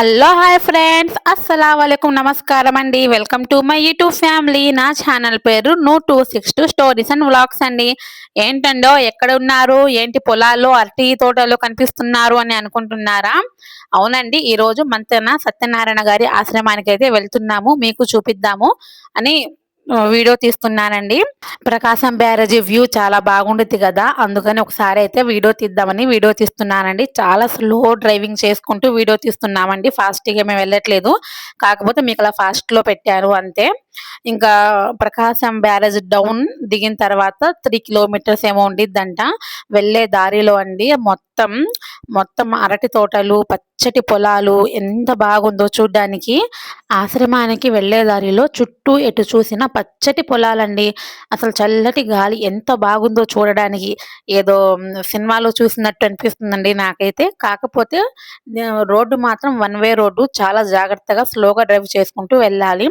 Hello hi friends. అస్సలం వలకం నమస్కారం అండి. Welcome to my YouTube family. నా ఛానల్ పేరు నూ two six two stories and vlogs అండి. ఏంటండో ఎక్కడ ఉన్నారు? ఏంటి పొలాల్లో అరటి తోటలో కనిపిస్తున్నారు అని అనుకుంటున్నారా? అవునండి ఈరోజు మంతెన సత్యనారాయణ గారి ఆశ్రమానికి అయితే వెళ్తున్నాము. మీకు చూపిద్దాము అని వీడియో తీస్తున్నానండి. ప్రకాశం బ్యారేజీ వ్యూ చాలా బాగుండుద్ది కదా. అందుకని ఒకసారి అయితే వీడియో తీద్దామని వీడియో తీస్తున్నానండి. చాలా స్లో డ్రైవింగ్ చేసుకుంటూ వీడియో తీస్తున్నామండి. ఫాస్ట్గా మేము వెళ్ళట్లేదు. కాకపోతే మీకు అలా ఫాస్ట్లో పెట్టారు అంతే. ఇంకా ప్రకాశం బ్యారేజ్ డౌన్ దిగిన తర్వాత త్రీ కిలోమీటర్స్ ఏమో ఉండిద్దంట. వెళ్ళే దారిలో అండి మొత్తం మొత్తం అరటి తోటలు పచ్చటి పొలాలు ఎంత బాగుందో చూడ్డానికి. ఆశ్రమానికి వెళ్ళే దారిలో చుట్టూ ఎటు చూసిన పచ్చటి పొలాలండి. అసలు చల్లటి గాలి ఎంత బాగుందో చూడడానికి. ఏదో సినిమాలో చూసినట్టు అనిపిస్తుందండి నాకైతే. కాకపోతే రోడ్డు మాత్రం వన్ వే రోడ్డు. చాలా జాగ్రత్తగా స్లోగా డ్రైవ్ చేసుకుంటూ వెళ్ళాలి.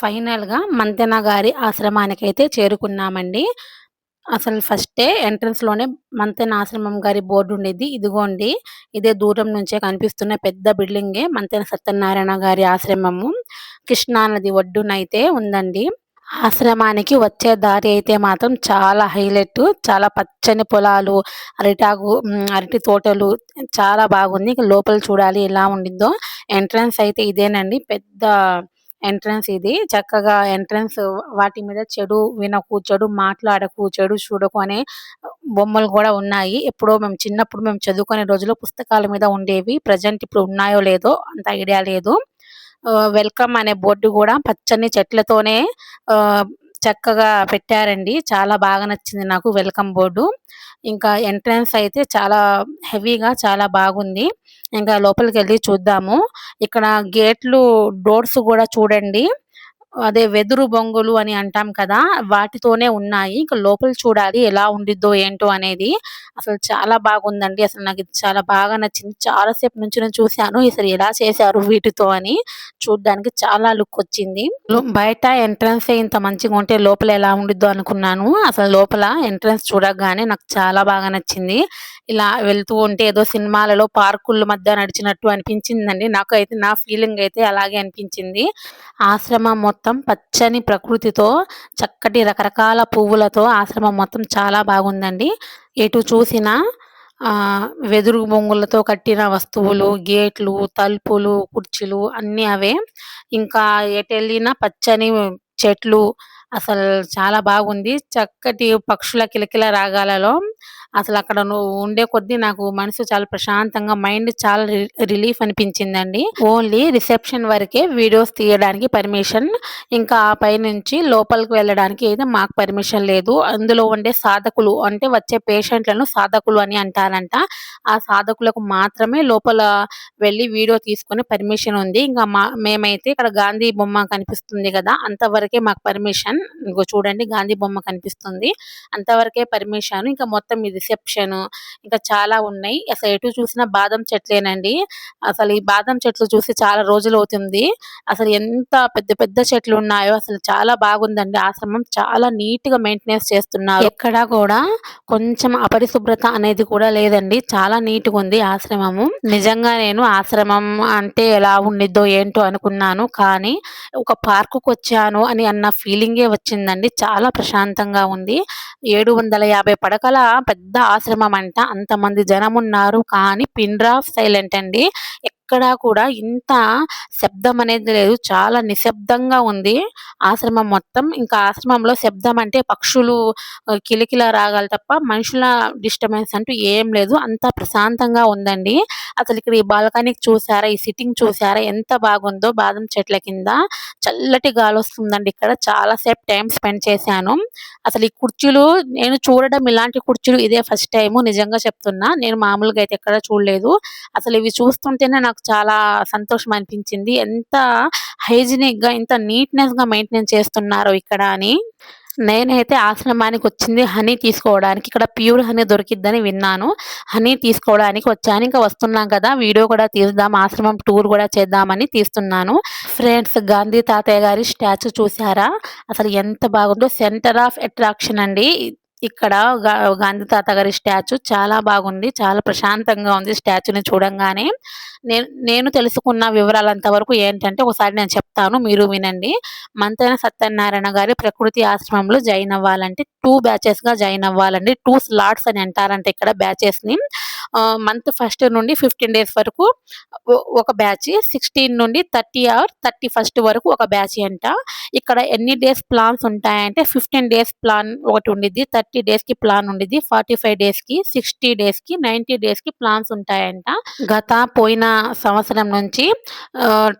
ఫైన్ ఫైనల్గా మంతెన గారి ఆశ్రమానికి అయితే చేరుకున్నామండి. అసలు ఫస్టే ఎంట్రన్స్లోనే మంతెన ఆశ్రమం గారి బోర్డు ఉండేది. ఇదిగోండి ఇదే దూరం నుంచే కనిపిస్తున్న పెద్ద బిల్డింగే మంతెన సత్యనారాయణ గారి ఆశ్రమము. కృష్ణానది ఒడ్డునైతే ఉందండి. ఆశ్రమానికి వచ్చే దారి అయితే మాత్రం చాలా హైలైట్ చాలా పచ్చని పొలాలు అరిటాకు అరటి తోటలు చాలా బాగుంది. లోపల చూడాలి ఎలా ఉండిందో ఎంట్రన్స్ అయితే ఇదేనండి. పెద్ద ఎంట్రన్స్ ఇది. చక్కగా ఎంట్రన్స్ వాటి మీద చెడు వినకు చెడు మాట్లాడకు చెడు చూడకు అనే బొమ్మలు కూడా ఉన్నాయి. ఎప్పుడో మేము చిన్నప్పుడు మేము చదువుకునే రోజుల్లో పుస్తకాల మీద ఉండేవి. ప్రజెంట్ ఇప్పుడు ఉన్నాయో లేదో అంత ఐడియా లేదు. వెల్కమ్ అనే బోర్డు కూడా పచ్చని చెట్లతోనే చక్కగా పెట్టారండి. చాలా బాగా నచ్చింది నాకు వెల్కమ్ బోర్డు. ఇంకా ఎంట్రన్స్ అయితే చాలా హెవీగా చాలా బాగుంది. ఇంకా లోపలికి వెళ్ళి చూద్దాము. ఇక్కడ గేట్లు డోర్స్ కూడా చూడండి. అదే వెదురు బొంగులు అని అంటాం కదా వాటితోనే ఉన్నాయి. ఇంకా లోపల చూడాలి ఎలా ఉండిద్దో ఏంటో అనేది. అసలు చాలా బాగుందండి. అసలు నాకు ఇది చాలా బాగా నచ్చింది. చాలాసేపు నుంచి నేను చూశాను. అసలు ఎలా చేశారు వీటితో అని చూడడానికి చాలా లుక్ వచ్చింది. బయట ఎంట్రన్స్ ఇంత మంచిగా ఉంటే లోపల ఎలా ఉండిద్దో అనుకున్నాను. అసలు లోపల ఎంట్రన్స్ చూడగానే నాకు చాలా బాగా నచ్చింది. ఇలా వెళ్తూ ఉంటే ఏదో సినిమాలలో పార్కుల మధ్య నడిచినట్టు అనిపించిందండి. నాకు అయితే నా ఫీలింగ్ అయితే అలాగే అనిపించింది. ఆశ్రమం మొత్తం మొత్తం పచ్చని ప్రకృతితో చక్కటి రకరకాల పువ్వులతో ఆశ్రమం మొత్తం చాలా బాగుందండి. ఎటు చూసినా వెదురు బొంగులతో కట్టిన వస్తువులు గేట్లు తలుపులు కుర్చీలు అన్నీ అవే. ఇంకా ఎటు వెళ్ళినా పచ్చని చెట్లు అసలు చాలా బాగుంది. చక్కటి పక్షుల కిలకిల రాగాలలో అసలు అక్కడ నువ్వు ఉండే కొద్దీ నాకు మనసు చాలా ప్రశాంతంగా మైండ్ చాలా రిలీఫ్ అనిపించిందండి. ఓన్లీ రిసెప్షన్ వరకే వీడియోస్ తీయడానికి పర్మిషన్ ఇంకా ఆ పై నుంచి లోపలికి వెళ్ళడానికి అయితే మాకు పర్మిషన్ లేదు. అందులో ఉండే సాధకులు అంటే వచ్చే పేషెంట్లను సాధకులు అని అంటారంట. ఆ సాధకులకు మాత్రమే లోపల వెళ్ళి వీడియో తీసుకునే పర్మిషన్ ఉంది. ఇంకా మా మేమైతే ఇక్కడ గాంధీ బొమ్మ కనిపిస్తుంది కదా అంతవరకే మాకు పర్మిషన్. ఇంకో చూడండి గాంధీ బొమ్మ కనిపిస్తుంది. అంతవరకే పర్మిషన్ ఇంకా మొత్తం ఇది రిసెప్షన్ ఇంకా చాలా ఉన్నాయి. అసలు ఎటు చూసినా బాదం చెట్లేనండి. అసలు ఈ బాదం చెట్లు చూసి చాలా రోజులు అవుతుంది. అసలు ఎంత పెద్ద పెద్ద చెట్లు ఉన్నాయో అసలు చాలా బాగుందండి. ఆశ్రమం చాలా నీట్గా మెయింటెనెన్స్ చేస్తున్నారు. ఎక్కడ కూడా కొంచెం అపరిశుభ్రత అనేది కూడా లేదండి. చాలా నీట్గా ఉంది ఆశ్రమము. నిజంగా నేను ఆశ్రమం అంటే ఎలా ఉండిద్దో ఏంటో అనుకున్నాను. కానీ ఒక పార్కుకు వచ్చాను అని అన్న ఫీలింగే వచ్చిందండి. చాలా ప్రశాంతంగా ఉంది. ఏడు వందల యాభై పడకల పెద్ద పెద్ద ఆశ్రమం అంట. అంతమంది జనం ఉన్నారు. కానీ పిన్ డ్రాప్ సైలెంట్ అండి. ఎక్కడా కూడా ఇంత శబ్దం అనేది లేదు. చాలా నిశ్శబ్దంగా ఉంది. ఆశ్రమం మొత్తం. ఇంకా ఆశ్రమంలో శబ్దం అంటే పక్షులు కిలకిల రాగాలి తప్ప మనుషుల డిస్టర్బెన్స్ అంటూ ఏం లేదు. అంత ప్రశాంతంగా ఉందండి. అసలు ఇక్కడ ఈ బాల్కనీకి చూసారా ఈ సిట్టింగ్ చూసారా ఎంత బాగుందో. బాదం చెట్ల కింద చల్లటి గాలి వస్తుందండి ఇక్కడ. చాలా సేపు టైం స్పెండ్ చేశాను. అసలు ఈ కుర్చీలు నేను చూడడం ఇలాంటి కుర్చీలు ఇదే ఫస్ట్ టైము నిజంగా చెప్తున్నా. నేను మామూలుగా అయితే ఎక్కడ చూడలేదు. అసలు ఇవి చూస్తుంటేనే నాకు చాలా సంతోషం అనిపించింది ఎంత హైజీనిక్గా ఇంత నీట్నెస్గా మెయింటైన్ చేస్తున్నారు ఇక్కడ అని. నేనైతే ఆశ్రమానికి వచ్చింది హనీ తీసుకోవడానికి. ఇక్కడ ప్యూర్ హనీ దొరికిద్దని విన్నాను. హనీ తీసుకోవడానికి వచ్చాను. ఇంకా వస్తున్నాం కదా వీడియో కూడా తీద్దాం ఆశ్రమం టూర్ కూడా చేద్దామని తీస్తున్నాను. ఫ్రెండ్స్ గాంధీ తాతయ్య గారి స్టాచ్యూ చూసారా అసలు ఎంత బాగుందో సెంటర్ ఆఫ్ అట్రాక్షన్ అండి. ఇక్కడ గాంధీ తాత గారి స్టాచ్యూ చాలా బాగుంది. చాలా ప్రశాంతంగా ఉంది స్టాచ్యూని చూడంగానే. నేను నేను తెలుసుకున్న వివరాలంత వరకు ఏంటంటే ఒకసారి నేను చెప్తాను మీరు వినండి. మంతైన సత్యనారాయణ గారి ప్రకృతి ఆశ్రమంలో జాయిన్ అవ్వాలంటే టూ బ్యాచెస్గా జాయిన్ అవ్వాలండి. టూ స్లాట్స్ అని అంటారంటే ఇక్కడ బ్యాచెస్ని. మంత్ ఫస్ట్ నుండి ఫిఫ్టీన్ డేస్ వరకు ఒక బ్యాచ్ సిక్స్టీన్ నుండి థర్టీ ఆర్ థర్టీ ఫస్ట్ వరకు ఒక బ్యాచ్ అంట. ఇక్కడ ఎన్ని డేస్ ప్లాన్స్ ఉంటాయంటే ఫిఫ్టీన్ డేస్ ప్లాన్ ఒకటి ఉండిద్ది. థర్టీ డేస్కి ప్లాన్ ఉండేది ఫార్టీ ఫైవ్ డేస్కి సిక్స్టీ డేస్కి నైన్టీ డేస్కి ప్లాన్స్ ఉంటాయంట. గత పోయిన సంవత్సరం నుంచి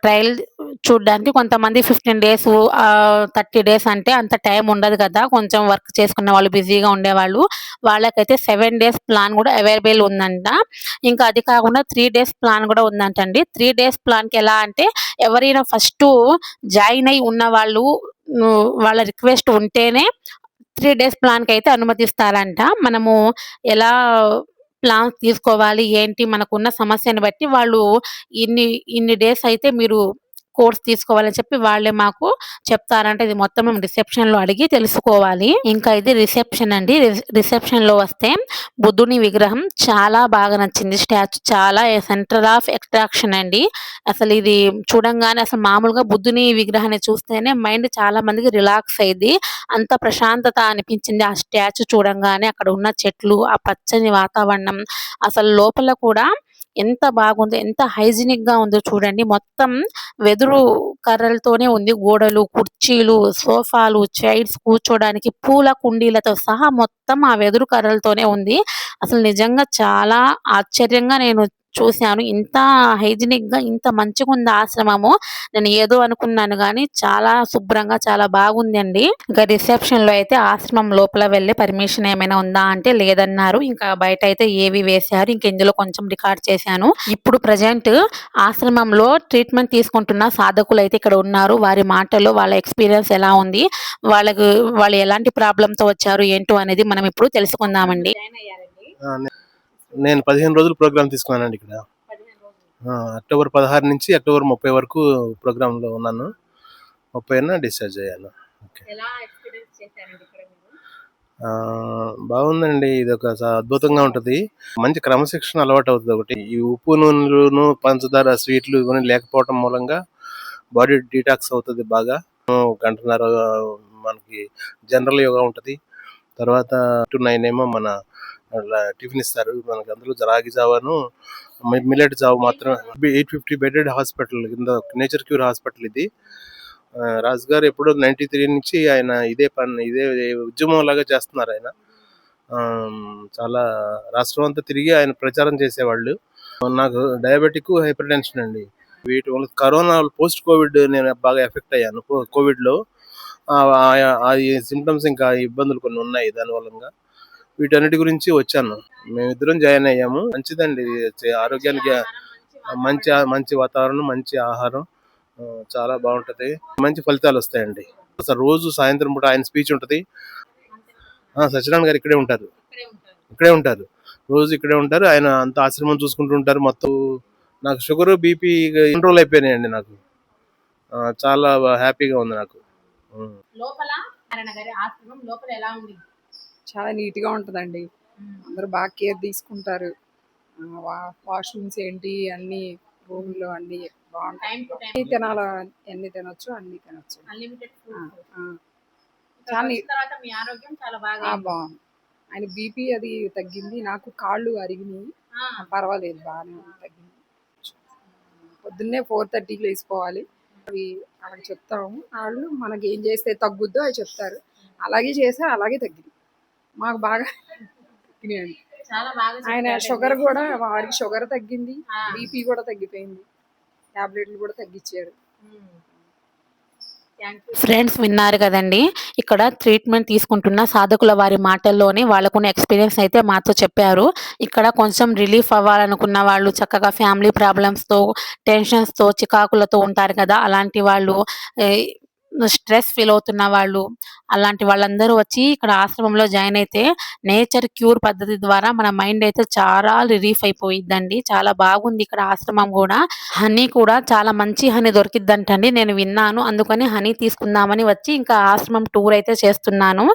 ట్రయల్ చూడడానికి కొంతమంది ఫిఫ్టీన్ డేస్ థర్టీ డేస్ అంటే అంత టైం ఉండదు కదా. కొంచెం వర్క్ చేసుకున్న వాళ్ళు బిజీగా ఉండేవాళ్ళు. వాళ్ళకైతే సెవెన్ డేస్ ప్లాన్ కూడా అవైలబుల్ ఉందంట. ఇంకా అది కాకుండా త్రీ డేస్ ప్లాన్ కూడా ఉందంటండి. త్రీ డేస్ ప్లాన్కి ఎలా అంటే ఎవరైనా ఫస్ట్ జాయిన్ అయి ఉన్న వాళ్ళు వాళ్ళ రిక్వెస్ట్ ఉంటేనే త్రీ డేస్ ప్లాన్కి అయితే అనుమతిస్తారంట. మనము ఎలా ప్లాన్స్ తీసుకోవాలి? ఏంటి? మనకున్న సమస్యను బట్టి వాళ్ళు ఇన్ని ఇన్ని డేస్ అయితే మీరు కోర్స్ తీసుకోవాలని చెప్పి వాళ్ళే మాకు చెప్తారంటే ఇది మొత్తం మేము రిసెప్షన్లో అడిగి తెలుసుకోవాలి. ఇంకా ఇది రిసెప్షన్ అండి. రిసెప్షన్లో వస్తే బుద్ధుని విగ్రహం చాలా బాగా నచ్చింది. స్టాచ్యూ చాలా సెంటర్ ఆఫ్ అట్రాక్షన్ అండి. అసలు ఇది చూడంగానే అసలు మామూలుగా బుద్ధుని విగ్రహాన్ని చూస్తేనే మైండ్ చాలా మందికి రిలాక్స్ అయింది అంత ప్రశాంతత అనిపించింది ఆ స్టాచ్యూ చూడంగానే అక్కడ ఉన్న చెట్లు ఆ పచ్చని వాతావరణం. అసలు లోపల కూడా ఎంత బాగుందో ఎంత హైజీనిక్గా ఉందో చూడండి. మొత్తం వెదురు కర్రలతోనే ఉంది. గోడలు కుర్చీలు సోఫాలు చైర్స్ కూర్చోడానికి పూల కుండీలతో సహా మొత్తం ఆ వెదురు కర్రలతోనే ఉంది. అసలు నిజంగా చాలా ఆశ్చర్యంగా నేను చూశాను. ఇంత హైజీనిక్గా ఇంత మంచిగా ఉంది ఆశ్రమము. నేను ఏదో అనుకున్నాను కానీ చాలా శుభ్రంగా చాలా బాగుంది అండి ఇంకా రిసెప్షన్లో అయితే ఆశ్రమం లోపల వెళ్ళే పర్మిషన్ ఏమైనా ఉందా అంటే లేదన్నారు. ఇంకా బయట అయితే ఏవి వేశారు ఇంక ఇందులో కొంచెం రికార్డ్ చేశాను. ఇప్పుడు ప్రజెంట్ ఆశ్రమంలో ట్రీట్మెంట్ తీసుకుంటున్న సాధకులు అయితే ఇక్కడ ఉన్నారు. వారి మాటల్లో వాళ్ళ ఎక్స్పీరియన్స్ ఎలా ఉంది వాళ్ళకు వాళ్ళు ఎలాంటి ప్రాబ్లమ్తో వచ్చారు ఏంటో అనేది మనం ఇప్పుడు తెలుసుకుందామండి. నేను పదిహేను రోజులు ప్రోగ్రామ్ తీసుకున్నానండి ఇక్కడ. అక్టోబర్ పదహారు నుంచి అక్టోబర్ ముప్పై వరకు ప్రోగ్రాంలో ఉన్నాను. ముప్పైన డిశ్చార్జ్ అయ్యాను. ఓకే. బాగుందండి. ఇది ఒక అద్భుతంగా ఉంటుంది. మంచి క్రమశిక్షణ అలవాటు అవుతుంది ఒకటి. ఈ ఉప్పు నూనెలను పంచదార స్వీట్లు ఇవన్నీ లేకపోవటం మూలంగా బాడీ డీటాక్స్ అవుతుంది బాగా. గంటన్నర మనకి జనరల్ యోగా ఉంటుంది. తర్వాత టు నైన్ ఏమో మన టిఫిన్ ఇస్తారు. మనకి అందులో రాగి జావాను మిల్లెట్ జావ మాత్రం ఎయిట్ ఫిఫ్టీ బెడెడ్ హాస్పిటల్ కింద నేచర్ క్యూర్ హాస్పిటల్ ఇది. రాజు గారు ఎప్పుడో నైన్టీ త్రీ నుంచి ఆయన ఇదే పని ఇదే ఉద్యమం లాగా చేస్తున్నారు ఆయన. చాలా రాష్ట్రం అంతా తిరిగి ఆయన ప్రచారం చేసేవాళ్ళు. నాకు డయాబెటిక్ హైపర్ టెన్షన్ అండి. వీటి వల్ల కరోనా పోస్ట్ కోవిడ్ నేను బాగా ఎఫెక్ట్ అయ్యాను. కో- కోవిడ్లో ఆ ఆ- సిమ్టమ్స్ ఇంకా ఇబ్బందులు కొన్ని ఉన్నాయి దాని వీటన్నిటి గురించి వచ్చాను. మేమిద్దరం జాయిన్ అయ్యాము. మంచిదండి. ఆరోగ్యానికి మంచి మంచి వాతావరణం మంచి ఆహారం చాలా బాగుంటుంది. మంచి ఫలితాలు వస్తాయండి. అసలు రోజు సాయంత్రం పూట ఆయన స్పీచ్ ఉంటుంది. సత్యనారాయణ గారు ఇక్కడే ఉంటారు. ఇక్కడే ఉంటారు. రోజు ఇక్కడే ఉంటారు. ఆయన అంత ఆశ్రమం చూసుకుంటూ ఉంటారు మొత్తం. నాకు షుగర్ బీపీ కంట్రోల్ అయిపోయినాయండి నాకు. చాలా హ్యాపీగా ఉంది నాకు. ఆశ్రమం లోపల ఎలా ఉంది? చాలా నీట్గా ఉంటదండి అందరూ బాగా కేర్ తీసుకుంటారు. వాష్రూమ్స్ ఏంటి అన్ని రూమ్లో అన్ని బాగుంటాయి. తినాలో ఎన్ని తినొచ్చు అన్ని తినొచ్చు. చాలా బాగుంది. ఆయన బీపీ అది తగ్గింది నాకు కాళ్ళు అరిగినాయి. పర్వాలేదు బాగానే తగ్గింది. పొద్దున్నే ఫోర్ థర్టీకి లేచిపోవాలి. అవి వాళ్ళకి చెప్తాము. వాళ్ళు మనకి ఏం చేస్తే తగ్గుద్దో అవి చెప్తారు. అలాగే చేస్తే అలాగే తగ్గింది మాకు బాగా చాలా బాగా ఆయన. షుగర్ కూడా వారికి షుగర్ తగ్గింది. బీపీ కూడా తగ్గిపోయింది. టాబ్లెట్లు కూడా తగ్గించారు. ఫ్రెండ్స్ విన్నారు కదండి ఇక్కడ ట్రీట్మెంట్ తీసుకుంటున్న సాధకుల వారి మాటల్లోనే వాళ్ళకున్న ఎక్స్పీరియన్స్ అయితే మాతో చెప్పారు. ఇక్కడ కొంచెం రిలీఫ్ అవ్వాలనుకున్న వాళ్ళు చక్కగా ఫ్యామిలీ ప్రాబ్లమ్స్తో టెన్షన్స్తో చికాకులతో ఉంటారు కదా అలాంటి వాళ్ళు స్ట్రెస్ ఫీల్ అవుతున్న వాళ్ళు అలాంటి వాళ్ళందరూ వచ్చి ఇక్కడ ఆశ్రమంలో జాయిన్ అయితే నేచర్ క్యూర్ పద్ధతి ద్వారా మన మైండ్ అయితే చాలా రిలీఫ్ అయిపోయిద్దండి. చాలా బాగుంది ఇక్కడ ఆశ్రమం కూడా. హనీ కూడా చాలా మంచి హనీ దొరికిద్దంటండి. నేను విన్నాను. అందుకని హనీ తీసుకుందామని వచ్చి ఇంకా ఆశ్రమం టూర్ అయితే చేస్తున్నాను.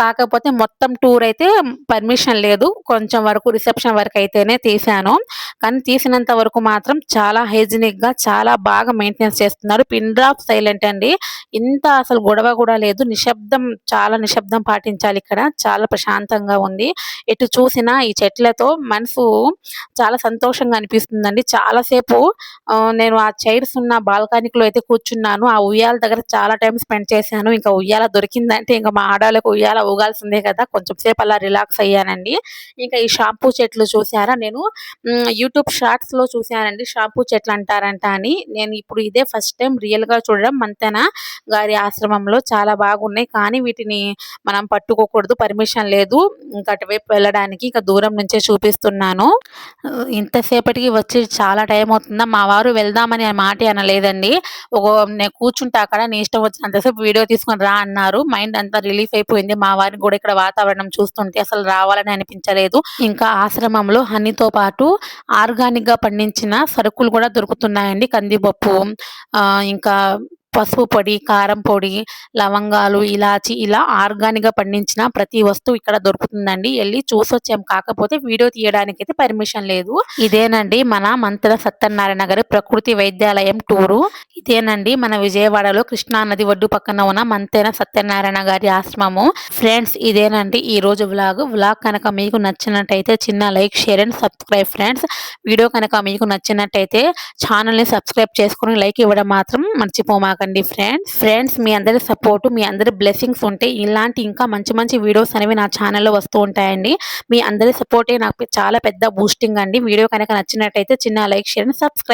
కాకపోతే మొత్తం టూర్ అయితే పర్మిషన్ లేదు. కొంచెం వరకు రిసెప్షన్ వరకు అయితేనే తీశాను. కానీ తీసినంత వరకు మాత్రం చాలా హైజీనిక్గా చాలా బాగా మెయింటెనెన్స్ చేస్తున్నారు. పిన్ డ్రాప్ సైలెంట్ అండి. ఎంత అసలు గొడవ కూడా లేదు. నిశ్శబ్దం చాలా నిశ్శబ్దం పాటించాలి ఇక్కడ. చాలా ప్రశాంతంగా ఉంది. ఎటు చూసినా ఈ చెట్లతో మనసు చాలా సంతోషంగా అనిపిస్తుందండి. చాలాసేపు నేను ఆ చైర్స్ ఉన్న బాల్కానిక్లో అయితే కూర్చున్నాను. ఆ ఉయ్యాల దగ్గర చాలా టైం స్పెండ్ చేశాను. ఇంకా ఉయ్యాల దొరికిందంటే ఇంకా మా ఆడవాళ్ళకి ఉయ్యాల ఊగాల్సిందే కదా. కొంచెం సేపు అలా రిలాక్స్ అయ్యానండి. ఇంకా ఈ షాంపూ చెట్లు చూసారా నేను యూట్యూబ్ షార్ట్స్లో షాంపూ చెట్లు అంటారంట అని. నేను ఇప్పుడు ఇదే ఫస్ట్ టైం రియల్గా చూడడం. మంతెన గారి ఆశ్రమంలో చాలా బాగున్నాయి. కానీ వీటిని మనం పట్టుకోకూడదు. పర్మిషన్ లేదు. ఇంకా అటువైపు వెళ్ళడానికి ఇంకా దూరం నుంచే చూపిస్తున్నాను. ఇంతసేపటికి వచ్చి చాలా టైం అవుతుందా? మా వారు వెళ్దామని మాట అనలేదండి. ఒక నేను కూర్చుంటే అక్కడ నీ ఇష్టం వచ్చినంతసేపు వీడియో తీసుకొని రా అన్నారు. మైండ్ అంతా రిలీఫ్ అయిపోయింది. మా వారికి కూడా ఇక్కడ వాతావరణం చూస్తుంటే అసలు రావాలని అనిపించలేదు. ఇంకా ఆశ్రమంలో హనీతో పాటు ఆర్గానిక్గా పండించిన సరుకులు కూడా దొరుకుతున్నాయండి. కందిపప్పు ఇంకా పసుపు పొడి కారం పొడి లవంగాలు ఇలాచి ఇలా ఆర్గానిక్గా పండించిన ప్రతి వస్తువు ఇక్కడ దొరుకుతుందండి. వెళ్ళి చూసొచ్చాం. కాకపోతే వీడియో తీయడానికి అయితే పర్మిషన్ లేదు. ఇదేనండి మన మంతల సత్యనారాయణ గారి ప్రకృతి వైద్యాలయం టూరు. ఇదేనండి మన విజయవాడలో కృష్ణా నది ఒడ్డు పక్కన ఉన్న మంతెన సత్యనారాయణ గారి ఆశ్రమము. ఫ్రెండ్స్ ఇదేనండి ఈ రోజు వ్లాగ్. వ్లాగ్ కనుక మీకు నచ్చినట్టయితే చిన్న like share and subscribe friends. Video కనుక మీకు నచ్చినట్టయితే ఛానల్ని సబ్స్క్రైబ్ చేసుకుని లైక్ ఇవ్వడం మాత్రం మర్చిపోమాకండి ఫ్రెండ్స్ ఫ్రెండ్స్ మీ అందరి సపోర్ట్ మీ అందరి బ్లెస్సింగ్స్ ఉంటే ఇలాంటి ఇంకా మంచి మంచి వీడియోస్ అనేవి నా ఛానల్లో వస్తూ ఉంటాయండి. మీ అందరి సపోర్టే నాకు చాలా పెద్ద బూస్టింగ్ అండి. వీడియో కనుక నచ్చినట్టయితే చిన్న లైక్ షేర్ అండ్ సబ్స్క్రైబ్